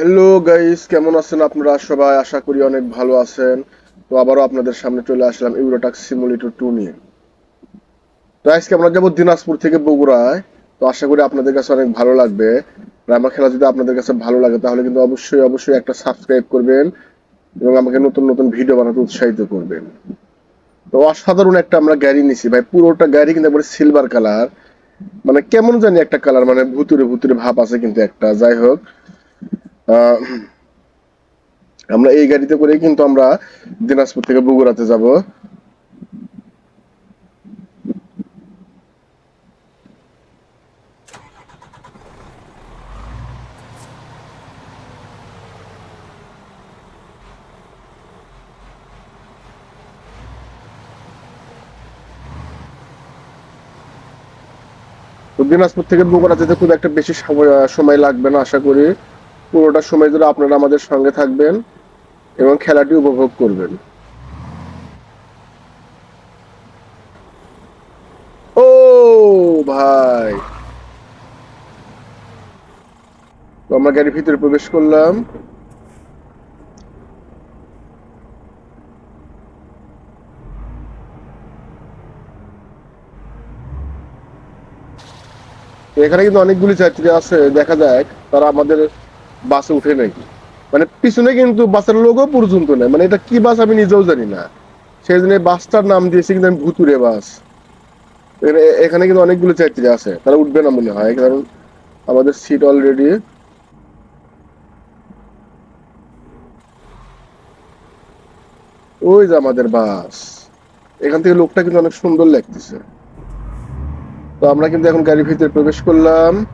Hello guys কেমন আছেন আপনারা? সবাই আশা করি অনেক ভালো আছেন। তো আবারও আপনাদের সামনে চলে আসলাম ইউরোটাক সিমুলেটর টু নিয়ে। তো আজকে আমরা যাব দিনাজপুর থেকে বগুড়ায়। তো আশা করি আপনাদের কাছে অনেক ভালো লাগবে। আর আমার খেলা যদি আপনাদের কাছে ভালো লাগে, তাহলে কিন্তু অবশ্যই অবশ্যই একটা সাবস্ক্রাইব করবেন এবং আমাকে নতুন নতুন ভিডিও বানাতে উৎসাহিত করবেন। তো অসাধারণ একটা আমরা গাড়ি নিছি। ভাই, পুরোটা গাড়ি কিন্তু একবারে সিলভার কালার মানে কেমন জানি একটা কালার মানে ভুতুরে ভুতুরে ভাব আছে কিন্তু একটা। যাই হোক আমরা এই গাড়িতে করে কিন্তু আমরা দিনাজপুর থেকে বগুড়াতে যাব। দিনাজপুর থেকে বগুড়া যেতে খুব একটা বেশি সময় লাগবে না, আশা করি। পুরোটা সময় ধরে আপনারা আমাদের সঙ্গে থাকবেন এবং খেলাটি উপভোগ করবেন। ও ভাই। তো আমরা গাড়ির ভিতরে প্রবেশ করলাম। এখানে কিন্তু অনেকগুলি যাত্রী আছে, দেখা যায় তারা আমাদের বাসে উঠে নাকি মানে পিছনে কিন্তু বাসের লোগো পর্যন্ত নেই। মানে এটা কি বাস আমি নিজেও জানি না। সেই জন্য বাসটার নাম দিয়েছি কিন্তু আমি ভুতুরে বাস। এখানে- কিন্তু অনেকগুলো যাত্রী আছে। তারা উঠবে না মনে হয়, কারণ আমাদের সিট অলরেডি ওই যে আমাদের বাস। এখান থেকে লোকটা কিন্তু অনেক সুন্দর লাগতেছে। তো আমরা কিন্তু এখন গাড়ির ভিতরে প্রবেশ করলাম।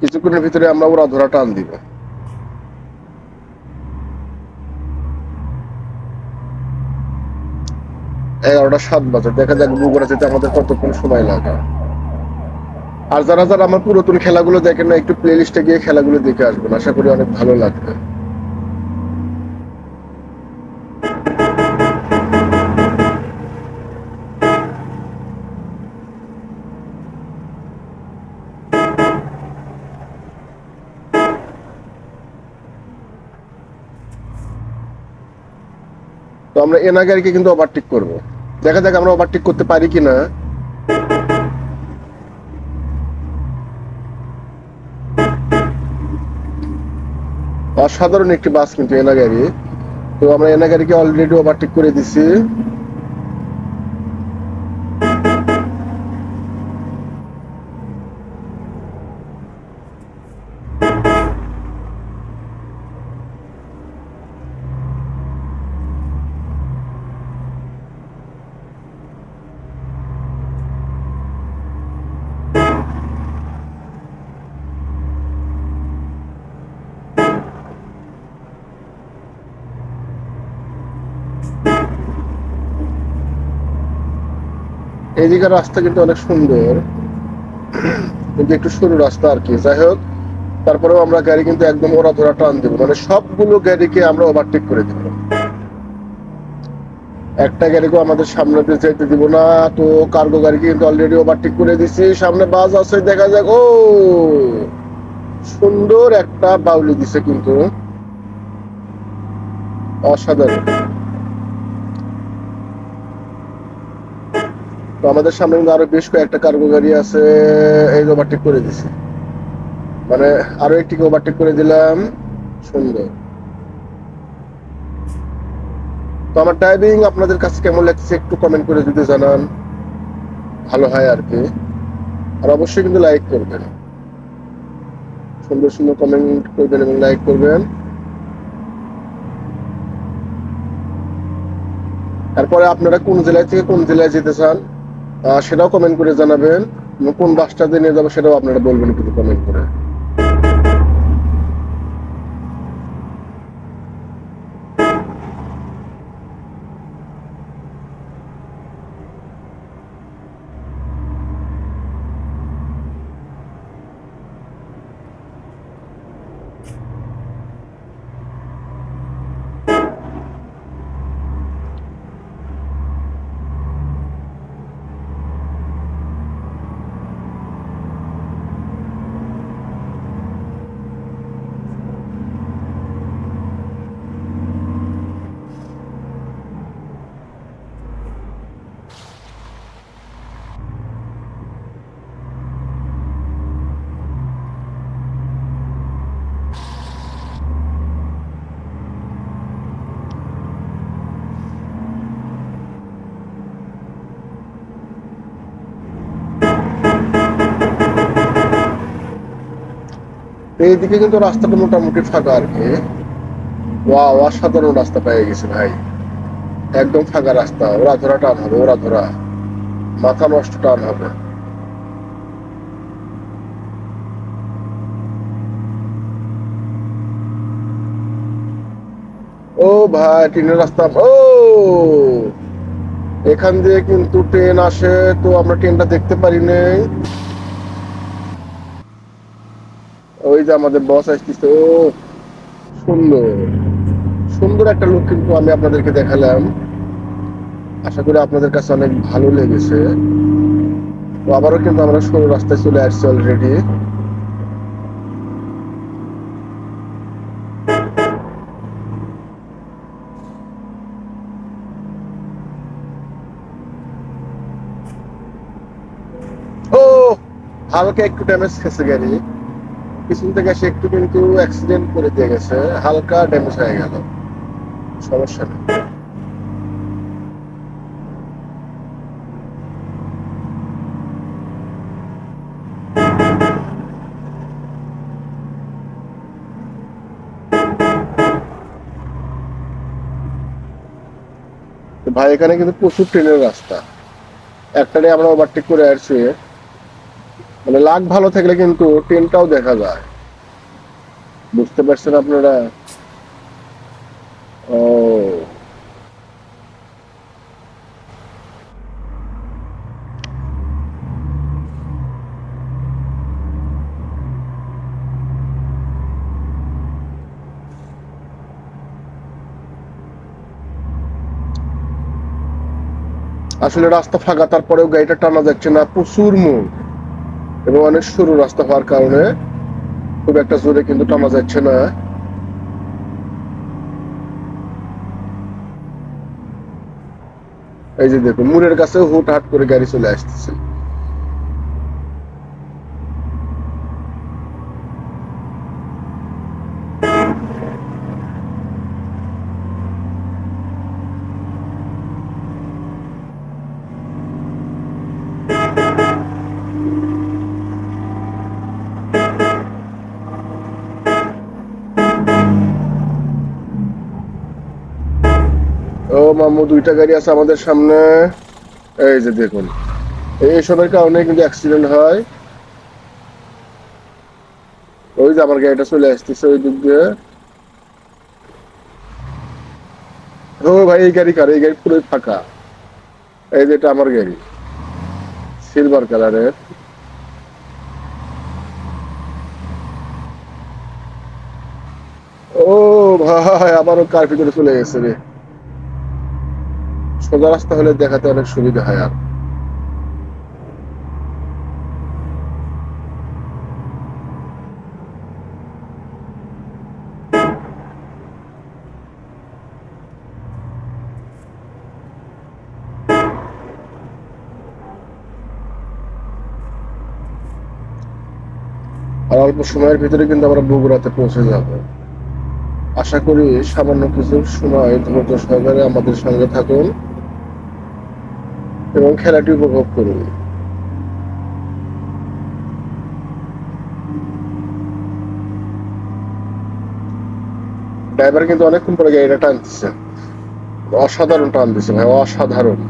কিছুক্ষণের ভিতরে আমরা ওরা ধরা টান দিব। এগারোটা সাত বছর দেখা যাক বগুড়া যেতে আমাদের কতক্ষণ সময় লাগে। আর যারা যারা আমার পুরাতন খেলাগুলো দেখেন না, একটু প্লে লিস্টে গিয়ে খেলাগুলো দেখে আসবেন। আশা করি অনেক ভালো লাগবে। তো আমরা এনা গাড়িকে কিন্তু ওভারটেক করব। দেখা যাক আমরা ওভারটেক করতে পারি কিনা। অসাধারণ একটি বাস কিন্তু এনা গাড়ি তো আমরা এনা গাড়িকে অলরেডি ওভারটেক করে দিছি। এইদিকের রাস্তা কিন্তু অনেক সুন্দর। কিন্তু একটু সরু রাস্তা আর কি। যাই হোক, তারপরেও আমরা গাড়ি কিন্তু একদম ওরা ধরা টান দেবো। মানে সবগুলো গাড়িকে আমরা ওভারটেক করে দেবো। একটা গাড়িকেও আমাদের সামনে দিয়ে যেতে দিব না। তো কার্গো গাড়িকে কিন্তু অলরেডি ওভারটেক করে দিছি। সামনে বাস আছে, দেখা যাক। ও, সুন্দর একটা বাউলি দিছে কিন্তু। অসাধারণ। তো আমাদের সামনে কিন্তু আরও বেশ কয়েকটা কার্গো গাড়ি আছে, এই ওভারটেক করে দিছি। মানে আরও একটি ওভারটেক করে দিলাম, সুন্দর। তো আমার ড্রাইভিং আপনাদের কাছে কেমন লাগছে একটু কমেন্ট করে যদি জানান, ভালো হয় আর কি। আর অবশ্যই কিন্তু লাইক করবেন। সুন্দর সুন্দর কমেন্ট করবেন এবং লাইক করবেন। তারপরে আপনারা কোন জেলায় থেকে কোন জেলায় যেতে চান? সেটাও কমেন্ট করে জানাবেন। কোন বাসটাতে নিয়ে যাব সেটাও আপনারা বলবেন কিন্তু কমেন্ট করে। এইদিকে কিন্তু রাস্তাটা মোটামুটি ফাঁকা আর কি। ওয়া অসাধারণ রাস্তা পেয়ে গেছে ভাই। একদম ফাঁকা রাস্তা, ওরা ধরা টান হবে, ওরা ধরা। মাথা নষ্ট টান হবে। ও ভাই ট্রেনের রাস্তা, ও! এখান দিয়ে কিন্তু ট্রেন আসে, তো আমরা ট্রেনটা দেখতে পারি নাই ওই যে আমাদের বস আসতেছে, ও সুন্দর। সুন্দর একটা লুক কিন্তু আমি আপনাদেরকে দেখালাম। আশা করি আপনাদের কাছে অনেক ভালো লেগেছে। তো আবারও কিন্তু আমরা সরু রাস্তায় চলে আসছি অলরেডি হালকা একটু ড্যামেজ খেয়েছে গাড়ি। পিছন থেকে এসে একটু কিন্তু অ্যাক্সিডেন্ট করে দিয়ে গেছে, হালকা ড্যামেজ হয়ে গেল। সমস্যা নেই। ভাই, এখানে কিন্তু প্রচুর ট্রেনের রাস্তা। একটারে আমরা ওভারটেক করে আসছি। মানে লাখ ভালো থাকলে কিন্তু ট্রেনটাও দেখা যায়। বুঝতে পারছেন আপনারা? ও। আসলে রাস্তা ফাঁকা, তারপরেও গাড়িটা টানা যাচ্ছে না, প্রচুর মুখ এবং অনেক সরু রাস্তা হওয়ার কারণে খুব একটা জোরে কিন্তু টানা যাচ্ছে না। এই যে দেখুন, মুরের কাছে হুট হাট করে গাড়ি চলে আসতেছে। ও মামু, দুইটা গাড়ি আছে আমাদের সামনে। এই যে দেখুন। এই এসবের কারণে কিন্তু অ্যাক্সিডেন্ট হয়। ওই যে আমার গাড়িটা চলে আসতেছে ওই দিক দিয়ে। ও ভাই, এই গাড়ি কার? এই গাড়ি পুরোই ফাঁকা। এই যে এটা আমার গাড়ি। সিলভার কালারের ও ভাই, আবারও কার ভিতরে চলে গেছে রে? সোজা রাস্তা হলে দেখাতে অনেক সুবিধা হয় আর। আর অল্প সময়ের ভিতরে কিন্তু আমরা বগুড়াতে পৌঁছে যাব। আশা করি সামান্য কিছু সময় ধৈর্য সহকারে আমাদের সঙ্গে থাকুন। এবং খেলাটি উপভোগ করুন। ড্রাইভার কিন্তু অনেকক্ষণ পরে গাড়িটা টানতেছে। অসাধারণ টান দিচ্ছে ভাই, অসাধারণ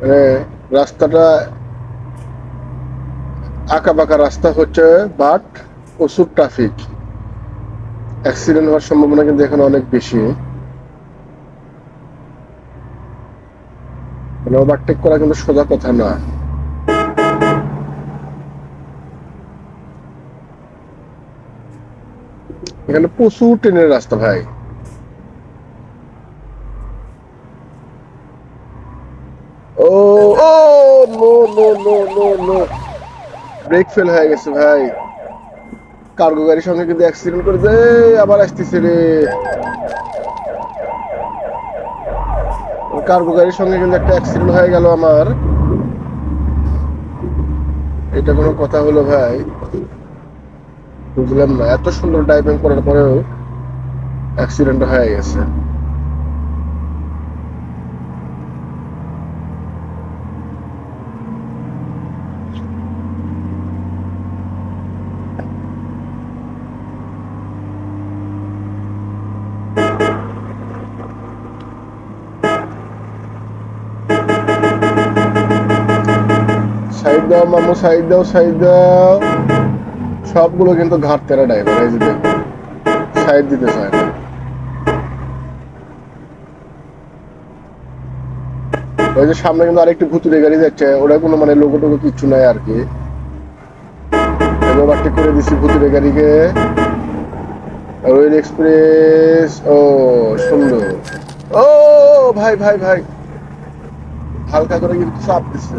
মানে রাস্তাটা আঁকা বাঁকা রাস্তা হচ্ছে বাট প্রচুর ট্রাফিক অ্যাক্সিডেন্ট হওয়ার সম্ভাবনা কিন্তু এখানে অনেক বেশি। মানে ওভারটেক করা কিন্তু সোজা কথা না। এখানে প্রচুর ট্রেনের রাস্তা ভাই ও ও no no no no no brake fail হয়ে গেছে ভাই। কার্গো গাড়ির সঙ্গে কিন্তু অ্যাক্সিডেন্ট করেছে আবার আসতেছে রে। কার্গো গাড়ির সঙ্গে কিন্তু একটা অ্যাক্সিডেন্ট হয়ে গেল আমার। এটা কোনো কথা হলো ভাই। বুঝলাম না, এত সুন্দর ড্রাইভিং করার পরেও অ্যাক্সিডেন্ট হয়ে গেছে সাইড দাও মামু সাইড দাও সাইড দাও। সবগুলো কিন্তু ঘাট তেরা ড্রাইভার এই যে সাইড দিতে চায় না। ওই যে সামনে কিন্তু আরেকটি ভুতুরে গাড়ি যাচ্ছে, ওরা কোনো মানে লোগো কিচ্ছু নাই আর কি। করে ভুতুরে গাড়িকে। রয়েল এক্সপ্রেস, ও, সুন্দর। ও, ভাই ভাই ভাই। হালকা করে কিন্তু চাপ দিচ্ছে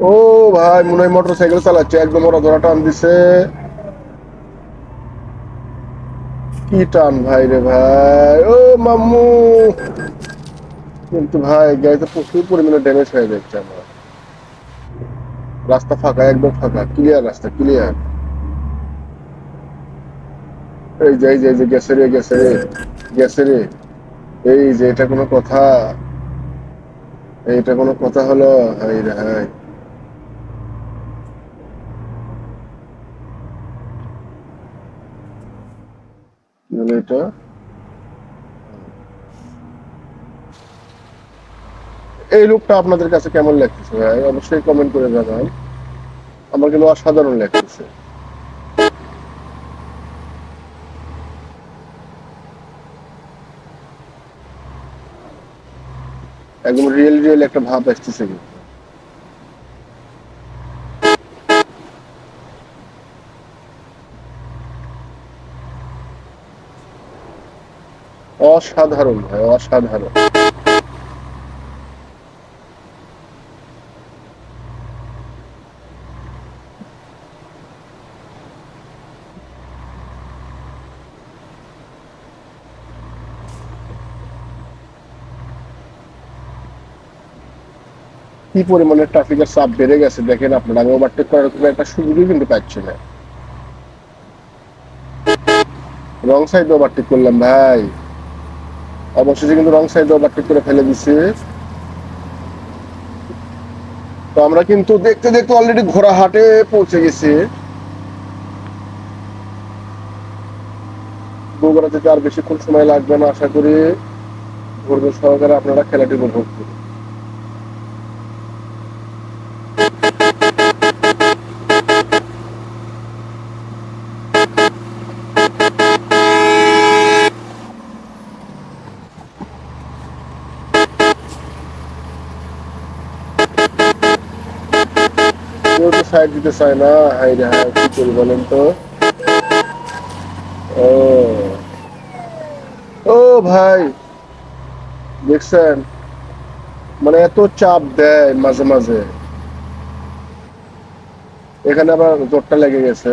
ও ভাই মনে হয় মোটর সাইকেল চালাচ্ছে। একদম ওরা ধরা টান দিছে। কি টান ভাই রে ভাই। ও মাম্মু। কিন্তু ভাই, গাড়িতে প্রচুর পরিমাণে ড্যামেজ হয়ে যাচ্ছে আমার। রাস্তা ফাঁকা, একদম ফাঁকা। ক্লিয়ার রাস্তা ক্লিয়ার এই যে এই যে এই যে, গেছে রে গেছে রে গেছে রে। এই যে, এটা কোনো কথা। এইটা কোনো কথা হলো? হাই রে হাই কি হলো এটা এই লুকটা আপনাদের কাছে কেমন লাগতেছে ভাই? অবশ্যই কমেন্ট করে জানান। আমার কিন্তু অসাধারণ লাগতেছে। একদম রিয়েল রিয়েল একটা ভাব আসতেছে কিন্তু। অসাধারণ ভাই, অসাধারণ। কি পরিমাণে ট্রাফিকের চাপ বেড়ে গেছে দেখেন আপনারা, আমি ওভারটেক করার কোনো একটা সুযোগই কিন্তু পাচ্ছি না। রং সাইডে ওভারটেক করলাম ভাই। অবশেষে কিন্তু রং সাইড ওভারটেক করে ফেলে দিছি। তো আমরা কিন্তু দেখতে দেখতে অলরেডি ঘোড়াহাটে পৌঁছে গেছি। বগুড়া যেতে আর বেশিক্ষণ সময় লাগবে না, আশা করি ধৈর্য সহকারে আপনারা খেলাটি উপভোগ করুন। তো সাইড দিতে চায় না হাই রে হাই কি করি বলেন তো? ও। ও ভাই, দেখছেন? মানে এত চাপ দেয় মাঝে মাঝে। এখানে আবার জোরটা লেগে গেছে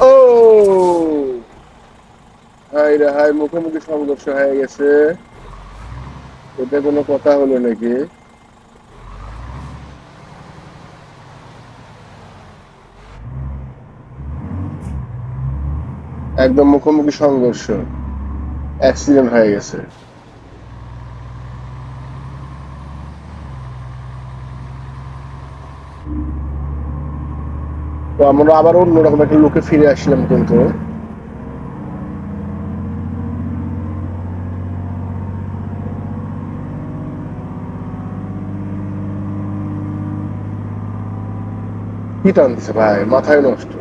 ও হাই মুখোমুখি সংঘর্ষ হয়ে গেছে। এটা কোনো কথা হলো নাকি? একদম মুখোমুখি সংঘর্ষ। অ্যাক্সিডেন্ট হয়ে গেছে। তো আমরা আবার অন্যরকম একটা লোকে ফিরে আসলাম কিন্তু। কি টানছে ভাই, মাথায় নষ্ট।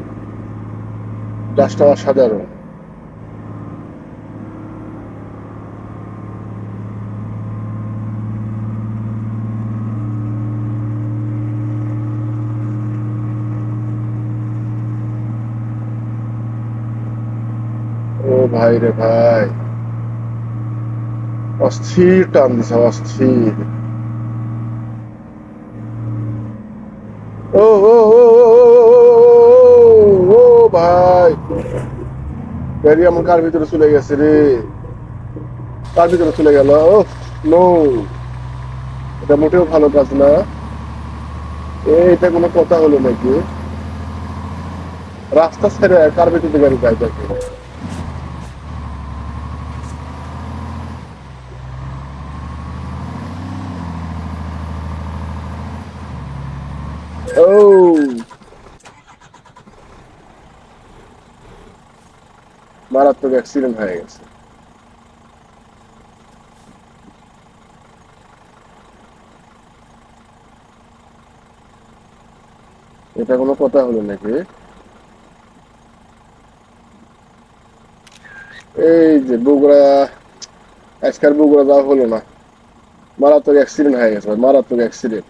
গাছটা অসাধারণ ও ভাই রে ভাই। অস্থির টান দিছে, অস্থির। গাড়ি আমার কার ভিতরে চলে গেছে রে? কার ভিতরে চলে গেল? ও নো এটা মোটেও ভালো কাজ না। এটা কোনো কথা হলো নাকি? রাস্তা ছেড়ে কার ভিতরে গাড়ি যায় দেখে ও মারাত্মক অ্যাক্সিডেন্ট হয়ে গেছে। এটা কোনো কথা হলো নাকি? এই যে বগুড়া আজকাল বগুড়া যাওয়া হলো না। মারাত্মক অ্যাক্সিডেন্ট হয়ে গেছে, মারাত্মক অ্যাক্সিডেন্ট